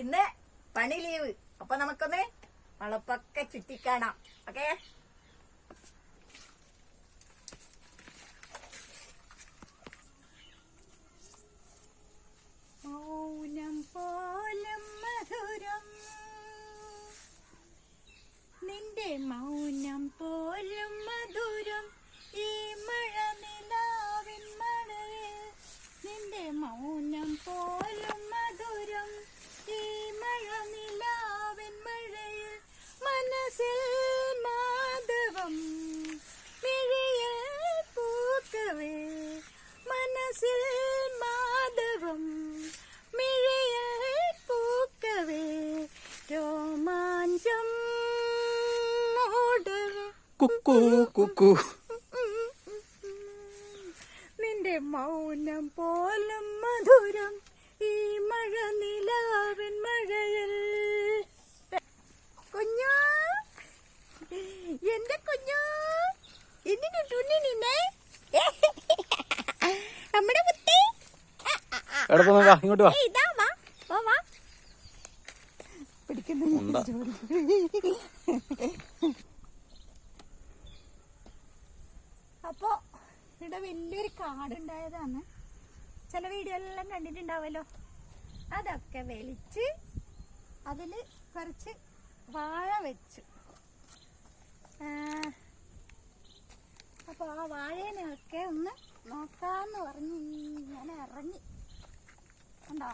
ഇന്ന് പണി ലീവ്. അപ്പൊ നമുക്കൊന്ന് വളപ്പൊക്കെ ചുറ്റിക്കാണാം. ഓക്കെ? മൗനം പോലും മധുരം. നിന്റെ മൗനം കുക്കു കുക്കു. നിന്റെ മൗനം പോലും മധുരം ഈ മഴ നിലാവിൻ മഴയിൽ. കുഞ്ഞു എന്റെ കുഞ്ഞു? എന്തിനു തുന്നി നിന്നെ? നമ്മുടെ കുത്തി ഇങ്ങോട്ട് വാ. ഇതാ വാ വാ വാ. ഉണ്ടാ. അപ്പോ ഇവിടെ വലിയൊരു കാടുണ്ടായതാണ്. ചില വീഡിയോയിലെല്ലാം കണ്ടിട്ടുണ്ടാവല്ലോ അതൊക്കെ വലിച്ച് അതിൽ കുറച്ച് വാഴ വെച്ചു. അപ്പോൾ അപ്പൊ ആ വാഴേനെയൊക്കെ ഒന്ന് നോക്കാമെന്ന് പറഞ്ഞ് ഇങ്ങനെ ഇറങ്ങി. കണ്ടോ?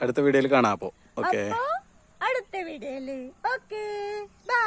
അടുത്ത വീഡിയോയിൽ കാണാം അപ്പോ ഓക്കെ. അടുത്ത വീഡിയോയിൽ. ഓക്കെ. ബൈ.